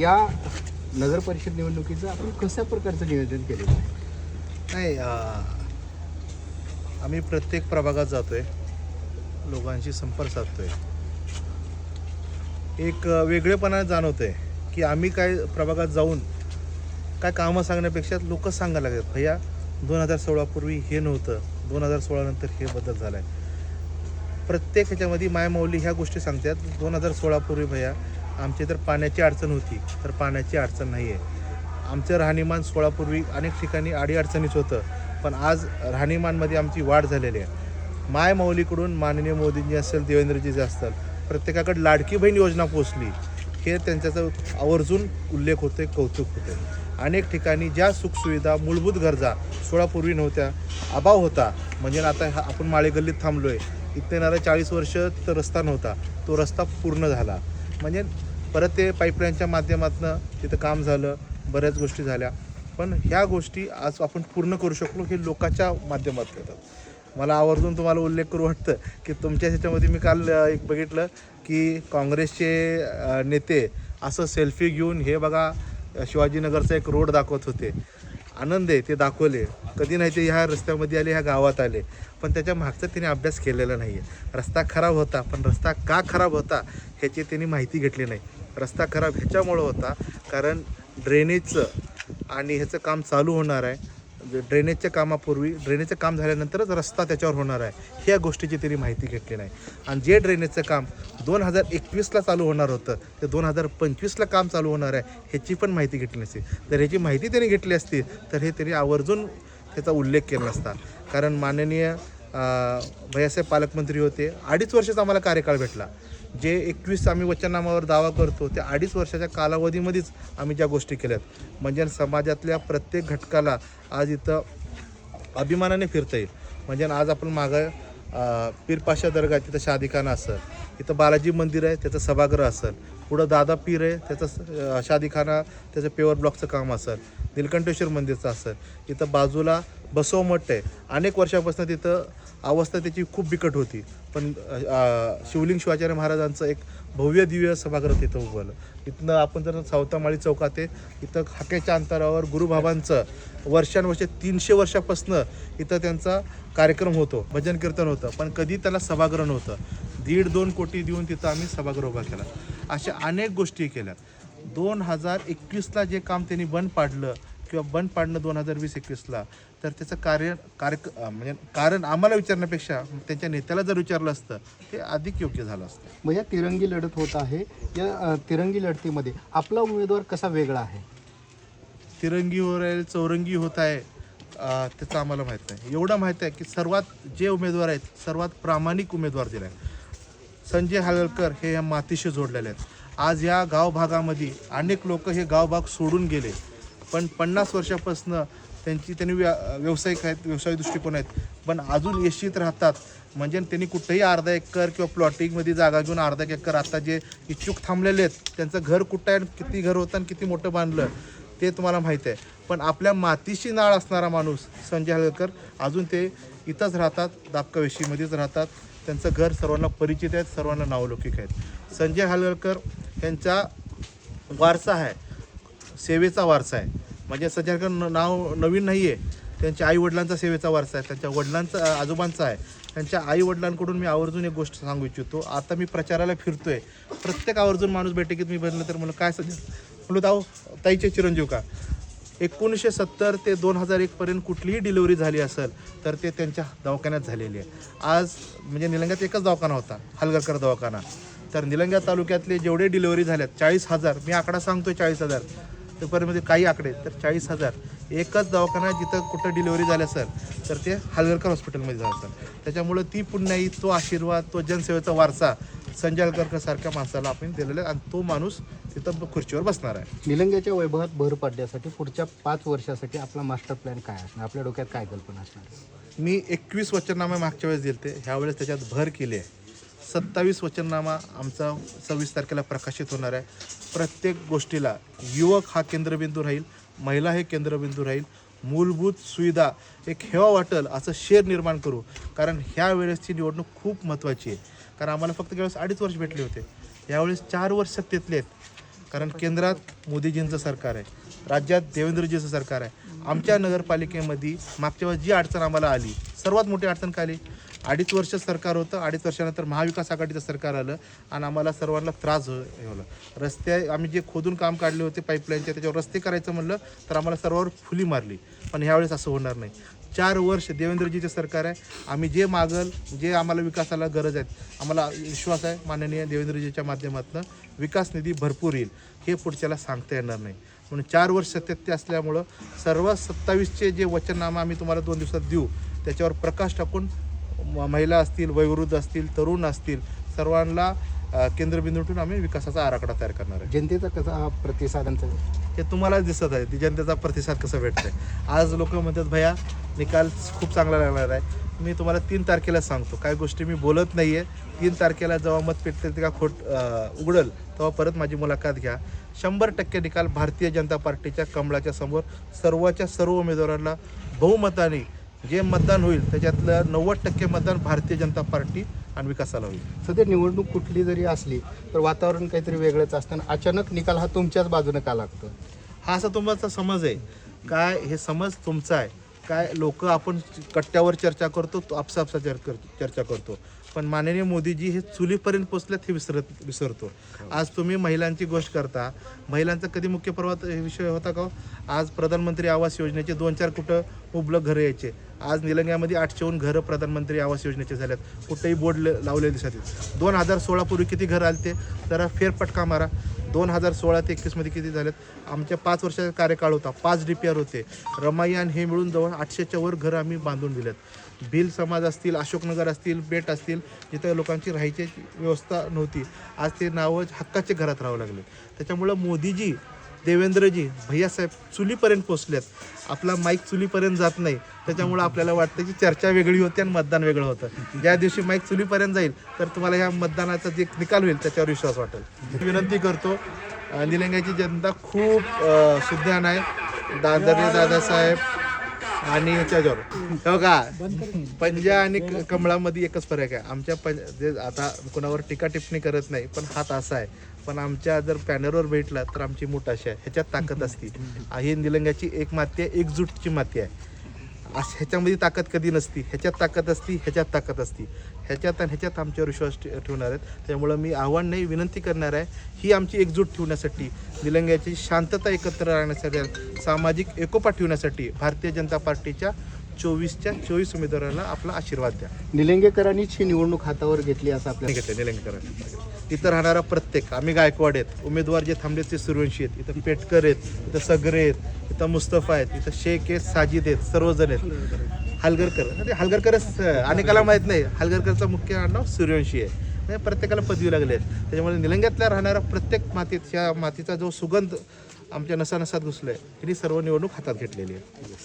या नगर परिषद निवडणुकीचं आपण कशा प्रकारचं नियोजन केलेलं आहे? नाही आम्ही प्रत्येक प्रभागात जातो आहे लोकांशी संपर्क साधतोय. एक वेगळेपणा वेगळेपणा आहे की आम्ही काय प्रभागात जाऊन काय कामं सांगण्यापेक्षा लोक सांगायला लागतात भैया दोन हजार सोळापूर्वी हे नव्हतं. दोन हजार सोळानंतर हे बदल झाला आहे प्रत्येक ह्याच्यामध्ये मायमौली ह्या गोष्टी सांगतात. दोन हजार सोळापूर्वी भैया आमची तर पाण्याची अडचण होती तर पाण्याची अडचण नाही आहे आमचं राहणीमान सोळापूर्वी अनेक ठिकाणी अडीअडचणीच होतं पण आज राहणीमानमध्ये आमची वाढ झालेली आहे. माय माऊलीकडून माननीय मोदींजी असेल देवेंद्रजी जे असतील प्रत्येकाकडे लाडकी बहीण योजना पोचली हे त्यांच्याचं आवर्जून उल्लेख होते कौतुक होते अनेक ठिकाणी ज्या सुखसुविधा मूलभूत गरजा सोळापूर्वी नव्हत्या अभाव होता म्हणजे आता हा- आपण माळेगल्लीत थांबलो आहे इथे येणारा चाळीस वर्ष तर रस्ता नव्हता तो रस्ता पूर्ण झाला. म्हणजे परत ते पाईपलाईनच्या माध्यमातून तिथं काम झालं बऱ्याच गोष्टी झाल्या. पण ह्या गोष्टी आज आपण पूर्ण करू शकलो हे लोकांच्या माध्यमातून येतात मला आवर्जून तुम्हाला उल्लेख करू वाटतं की तुमच्या ह्याच्यामध्ये मी काल एक बघितलं की काँग्रेसचे नेते असं सेल्फी घेऊन हे बघा शिवाजीनगरचा एक रोड दाखवत होते. आनंद आहे ते दाखवले. कधी नाही ते ह्या रस्त्यामध्ये आले ह्या गावात आले. पण त्याच्या मागचा त्याने अभ्यास केलेला नाही आहे. रस्ता खराब होता पण रस्ता का खराब होता ह्याची त्यांनी माहिती घेतली नाही. रस्ता खराब ह्याच्यामुळं होता कारण ड्रेनेजचं आणि ह्याचं काम चालू होणार आहे. ड्रेनेजच्या कामापूर्वी ड्रेनेजचं काम झाल्यानंतरच रस्ता त्याच्यावर होणार आहे. ह्या गोष्टीची त्यांनी माहिती घेतली नाही. आणि जे ड्रेनेजचं काम दोन हजार एकवीसला चालू होणार होतं ते दोन हजार पंचवीसला काम चालू होणार आहे ह्याची पण माहिती घेतली नसती. तर ह्याची माहिती त्यांनी घेतली असती तर हे त्यांनी आवर्जून त्याचा उल्लेख केला असता. कारण माननीय भैयासाहेब पालकमंत्री होते. अडीच वर्षाचा आम्हाला कार्यकाळ भेटला. जे एकवीस आम्ही वचननामावर दावा करतो त्या अडीच वर्षाच्या कालावधीमध्येच आम्ही ज्या गोष्टी केल्यात. म्हणजे समाजातल्या प्रत्येक घटकाला आज इथं अभिमानाने फिरता येईल. म्हणजे आज आपण मागं पीरपाशा दर्गा तिथं शादिखाना असेल इथं बालाजी मंदिर आहे त्याचं सभागृह असेल पुढं दादा पीर आहे त्याचं शादीखाना शादिखाना त्याचं पेवर ब्लॉकचं काम असेल निलकंठेश्वर मंदिरचं असेल इथं बाजूला बसव मठ आहे. अनेक वर्षापासून तिथं अवस्था त्याची खूप बिकट होती. पण शिवलिंग शिवाचार्य महाराजांचं एक भव्य दिव्य सभागृह तिथं उभारलं इथनं आपण जर सावतामाळी चौकात आहे इथं हाकेच्या अंतरावर गुरुबाबांचं वर्षानुवर्षे तीनशे वर्षापासनं इथं त्यांचा कार्यक्रम होतो भजन कीर्तन होतं. पण कधी त्याला सभागृह नव्हतं. दीड दोन कोटी देऊन तिथं आम्ही सभागृह उभा केला. अशा अनेक गोष्टी केल्या. दोन हजार एकवीसला जे काम त्यांनी बंद पाडलं किंवा बंद पाडणं दोन हजार वीस एकवीसला तर त्याचं कार्य कार्य म्हणजे कारण आम्हाला विचारण्यापेक्षा त्यांच्या नेत्याला जर विचारलं असतं ते अधिक योग्य झालं असतं. मग या तिरंगी लढत होत आहे. या तिरंगी लढतीमध्ये आपला उमेदवार कसा वेगळा आहे? तिरंगी हो राहील चौरंगी होत आहे त्याचं आम्हाला माहीत नाही. एवढं माहीत आहे की सर्वात जे उमेदवार आहेत सर्वात प्रामाणिक उमेदवार दिला आहे संजय हालकर हे या मातीशी जोडलेले आहेत. आज या गावभागामध्ये अनेक लोक हे गावभाग सोडून गेले. पण पन्नास वर्षापासनं त्यांची त्यांनी व्या व्यावसायिक आहेत व्यवसाय दृष्टिकोन आहेत. पण अजून येशीत राहतात. म्हणजे त्यांनी कुठेही अर्धा एकर किंवा प्लॉटिंगमध्ये जागा घेऊन अर्धा एकर आता जे इच्छुक थांबलेले आहेत त्यांचं घर कुठं आहे आणि किती घर होतं आणि किती मोठं बांधलं ते तुम्हाला माहीत आहे. पण आपल्या मातीशी नाळ असणारा माणूस संजय हलकर अजून ते इथंच राहतात दापकावेशीमध्येच राहतात. त्यांचं घर सर्वांना परिचित आहेत सर्वांना नावलौकिक आहेत. संजय हालकर यांचा वारसा आहे. सेवेचा वारसा आहे. म्हणजे संजय न- नाव नवीन नाही आहे त्यांच्या आई वडिलांचा सेवेचा वारसा आहे त्यांच्या वडिलांचा आजोबांचा आहे. त्यांच्या आई वडिलांकडून मी आवर्जून एक गोष्ट सांगू इच्छितो. आता मी प्रचाराला फिरतोय. प्रत्येक आवर्जून माणूस बैठकीत मी बनलं तर मला काय सजेस्ट म्हणलं दाव ताईचे चिरंजीव का? एकोणीसशे सत्तर ते दोन हजार एकपर्यंत कुठलीही डिलिव्हरी झाली असेल तर ते त्यांच्या दवाखान्यात झालेली आहे. आज म्हणजे निलंग्यात एकच दवाखाना होता हलगरकर दवाखाना. तर निलंग्या तालुक्यातले जेवढे डिलिव्हरी झाल्यात चाळीस हजार मी आकडा सांगतोय चाळीस हजार. पेपरमध्ये काही आकडे तर चाळीस हजार. एकच दवाखाना जिथं कुठं डिलिव्हरी झाली असेल तर ते हलगरकर हॉस्पिटलमध्ये झालं असेल त्याच्यामुळं ती पुण्याई तो आशीर्वाद तो जनसेवेचा वारसा संजय हलगरकर सारख्या माणसाला आपण दिलेला आहे आणि तो माणूस तिथं खुर्चीवर बसणार आहे. निलंग्याच्या वैभवात भर पडण्यासाठी पुढच्या पाच वर्षासाठी आपला मास्टर प्लॅन काय असणार? आपल्या डोक्यात काय कल्पना असणार? मी एकवीस वचननामे मागच्या वेळेस दिलते. ह्यावेळेस त्याच्यात भर केली आहे. सत्तावीस वचननामा आमचा सव्वीस तारखेला प्रकाशित होणार आहे. प्रत्येक गोष्टीला युवक हा केंद्रबिंदू राहील महिला हे केंद्रबिंदू राहील. मूलभूत सुविधा एक हेवा वाटेल असं शेर निर्माण करू. कारण ह्या वेळेसची निवडणूक खूप महत्त्वाची आहे. कारण आम्हाला फक्त त्यावेळेस अडीच वर्ष भेटले होते यावेळेस चार वर्ष सत्तेतले आहेत. कारण केंद्रात मोदीजींचं सरकार आहे राज्यात देवेंद्रजीचं सरकार आहे. आमच्या नगरपालिकेमध्ये मागच्या वेळेस जी अडचण आम्हाला आली सर्वात मोठी अडचण काय आली? अडीच वर्ष सरकार होतं अडीच वर्षानंतर महाविकास आघाडीचं सरकार आलं आणि आम्हाला सर्वांना त्रास हो होला रस्ते आम्ही जे खोदून काम काढले होते पाईपलाईनचे त्याच्यावर रस्ते करायचं म्हणलं तर आम्हाला सर्वावर फुली मारली. पण ह्यावेळेस असं होणार नाही. चार वर्ष देवेंद्रजीचे सरकार आहे. आम्ही जे मागल जे आम्हाला विकासाला गरज आहे आम्हाला विश्वास आहे माननीय देवेंद्रजीच्या माध्यमातून विकास निधी भरपूर येईल. हे पुढच्याला सांगता येणार नाही. म्हणून चार वर्ष सातत्य असल्यामुळं सर्व सत्तावीसचे जे वचननामा आम्ही तुम्हाला दोन दिवसात देऊ त्याच्यावर प्रकाश टाकून महिला असतील वयोवृद्ध असतील तरुण असतील सर्वांना केंद्रबिंदू ठेवून आम्ही विकासाचा आराखडा तयार करणार आहे. जनतेचा कसा हा प्रतिसादांचा हे तुम्हाला दिसत आहे ती जनतेचा प्रतिसाद कसा भेटतोय. आज लोक म्हणतात भैया निकाल खूप चांगला लागणार आहे. मी तुम्हाला तीन तारखेला सांगतो काय गोष्टी मी बोलत नाही आहे तीन तारखेला जेव्हा मत पेटते ते का खोट उघडल तेव्हा परत माझी मुलाखत घ्या. शंभर टक्के निकाल भारतीय जनता पार्टीच्या कमळाच्या समोर सर्वच्या सर्व उमेदवारांना बहुमताने जे मतदान होईल त्याच्यातलं नव्वद टक्के मतदान भारतीय जनता पार्टी आणि विकासाला होईल. सध्या निवडणूक कुठली जरी असली तर वातावरण काहीतरी वेगळंच असताना अचानक निकाल हा तुमच्याच बाजूने का लागतो? हा असा तुमचा समज आहे. काय हे समज तुमचा आहे. काय लोक आपण कट्ट्यावर चर्चा करतो तो आपसापसा चर्चा करतो. पण माननीय मोदीजी हे चुलीपर्यंत पोचल्यात हे विसरत विसरतो. आज तुम्ही महिलांची गोष्ट करता. महिलांचा कधी मुख्य पर्वात हे विषय होता का हो? आज प्रधानमंत्री आवास योजनेचे दोन चार कुठं उपलब्ध घरं यायचे. आज निलंग्यामध्ये आठशेहून घरं प्रधानमंत्री आवास योजनेचे झाल्यात. कुठेही बोर्ड ल- लावलेले दिसत आहेत. दोन हजार सोळापूर्वी किती घरं आले ते जरा फेरपटका मारा. दोन हजार सोळा ते एकवीसमध्ये किती झालेत? आमच्या पाच वर्षाचा कार्यकाळ होता. पाच डी पी आर होते. रमाई आणि हे मिळून जवळ आठशेच्या वर घरं आम्ही बांधून दिलेत. भिल समाज असतील अशोकनगर असतील बेट असतील जिथं लोकांची राहायची व्यवस्था नव्हती. आज ते नावं हक्काचे घरात राहावं लागले त्याच्यामुळं मोदीजी देवेंद्रजी भैयासाहेब चुलीपर्यंत पोचलेत आपला माईक चुलीपर्यंत जात नाही. त्याच्यामुळं आपल्याला वाटतं की चर्चा वेगळी होती आणि मतदान वेगळं होतं. ज्या दिवशी माईक चुलीपर्यंत जाईल तर तुम्हाला ह्या मतदानाचा जे निकाल होईल त्याच्यावर विश्वास वाटेल. विनंती करतो निलंग्याची जनता खूप सुज्ञान आहे दादरे दादासाहेब आणि याच्यावर. हो का पंजा आणि कमळामध्ये एकच फरक आहे. आमच्या पं जे आता कोणावर टीका टिप्पणी करत नाही पण हात असा आहे. पण आमच्या जर पॅनरवर भेटला तर आमची मोठाशी अशी आहे. ह्याच्यात ताकद असते. ही निलंग्याची एक माती आहे एकजूटची माती आहे. ह्याच्यामध्ये ताकद कधी नसती. ह्याच्यात ताकद असती ह्याच्यात ताकद असती. ह्याच्यात आणि ह्याच्यात आमच्यावर विश्वास ठेवणार आहेत. त्यामुळं मी आव्हान नाही विनंती करणार आहे ही आमची एकजूट ठेवण्यासाठी निलंग्याची शांतता एकत्र राहण्यासाठी सामाजिक एकोपा ठेवण्यासाठी भारतीय जनता पार्टीच्या चोवीसच्या चोवीस उमेदवारांना आपला आशीर्वाद द्या. निलंगेकरांनीच ही निवडणूक हातावर घेतली असं आपल्याला घेतले निलंगेकर इथं राहणारा प्रत्येक आम्ही गायकवाड आहेत उमेदवार जे थांबले ते सूर्यवंशी आहेत इथं पेटकर आहेत इथं सगरे आहेत इथं मुस्तफा आहेत इथं शेख आहेत साजिद आहेत सर्वजण आहेत. हलगरकर ते हलगरकरच अनेकाला माहीत नाही हलगरकरचं मुख्य आडनाव सूर्यवंशी आहे. म्हणजे प्रत्येकाला पदवी लागले आहेत त्याच्यामुळे निलंग्यातल्या राहणारा प्रत्येक मातीत ह्या मातीचा जो सुगंध आमच्या नसानसात घुसलाय तिने सर्व निवडणूक हातात घेतलेली आहे.